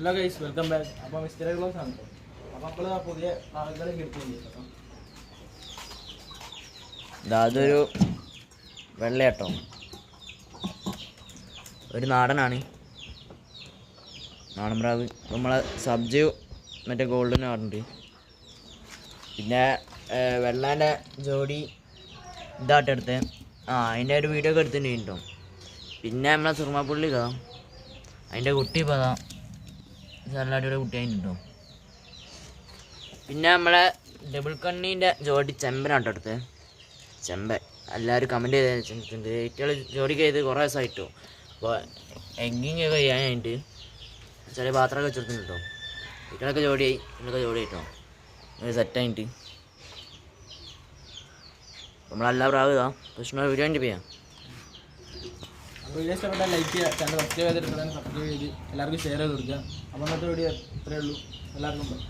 Hello guys welcome back അപ്പോൾ mister close ആണ്. കേട്ടോ അപ്പോൾ അപ്പോൾ പുതിയ ആളുകളൊക്കെ ഇതാ അതൊരു വെള്ളയാട്ടോ ഒരു നാടനാണ്. നാടൻ പ്രാവ്. നമ്മളെ സബ്ജി മറ്റേ ഗോൾഡൻ ആടുണ്ട് പിന്നെ വെള്ളാന്റെ ജോഡി ഇതാട്ടെടുത്ത് ആ അതിന്റെ ഒരു വീഡിയോ ഒക്കെ എടുത്തിട്ടുണ്ട് കേട്ടോ. പിന്നെ നമ്മളെ സുർമാപ്പുള്ളി കാണാം അതിന്റെ കുട്ടി ഇപ്പോൾ നല്ല അടിപൊളി കുട്ടിയായിട്ട് കേട്ടോ. പിന്നെ നമ്മളെ ഡബിൾ കണ്ണീന്റെ ജോഡി ചെമ്പനാട്ടോ അടുത്ത്. ചെമ്പൻ. എല്ലാവരും കമന്റ് ചെയ്തിട്ടുണ്ട് ഏറ്റവും ജോലിക്ക് ചെയ്ത് കുറേ ദിവസമായിട്ടു. അപ്പോൾ എങ്കിങ് ഒക്കെ ചെയ്യാനായിട്ട് ചെറിയ പാത്രമൊക്കെ വെച്ചെടുത്തിട്ടുണ്ട് കേട്ടോ. വീട്ടിലൊക്കെ ജോഡിയായി ഇതിലൊക്കെ ജോഡി ആയിട്ടോ. ഒരു സെറ്റായിട്ട് നമ്മളെല്ലാ ആവുക. പ്രശ്നം വീഡിയോ വേണ്ടി ചെയ്യാം. വീഡിയോ ഇഷ്ടപ്പെട്ടാൽ ലൈക്ക് ചെയ്യുക ചാനൽ സബ്സ്ക്രൈബ് ചെയ്തിട്ടുണ്ടെങ്കിൽ സബ്സ്ക്രൈബ് ചെയ്ത് എല്ലാവർക്കും ഷെയർ ചെയ്ത് കൊടുക്കുക അപ്പോൾ അന്നത്തെ വീഡിയോ ഇത്രയേ ഉള്ളൂ എല്ലാവർക്കും.